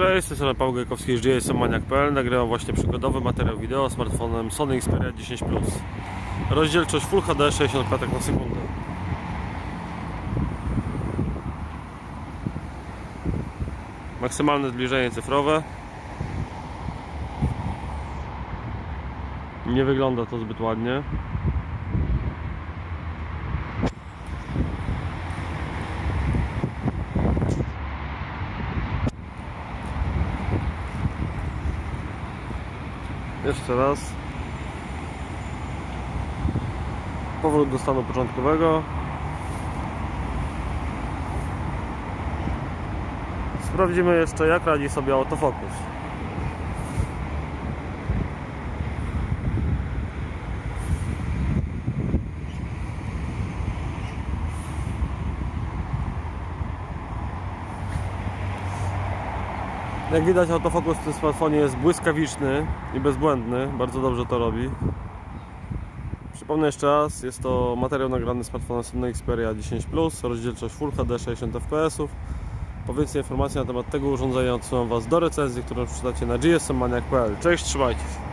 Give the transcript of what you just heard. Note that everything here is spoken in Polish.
Cześć, tej strony Paweł Gajkowski z GSManiak.pl Nagrywam właśnie przygodowy materiał wideo smartfonem Sony Xperia 10 Plus. Rozdzielczość Full HD 60 klatek na sekundę. Maksymalne zbliżenie cyfrowe. Nie wygląda to zbyt ładnie. Jeszcze raz. Powrót do stanu początkowego. Sprawdzimy jeszcze jak radzi sobie autofokus. Jak widać autofokus w tym smartfonie jest błyskawiczny i bezbłędny, bardzo dobrze to robi. Przypomnę jeszcze raz, jest to materiał nagrany smartfonem Sony Xperia 10 Plus, rozdzielczość Full HD 60 fps. Po więcej informacji na temat tego urządzenia odsyłam Was do recenzji, którą przeczytacie na gsmmaniak.pl. Cześć, trzymajcie się!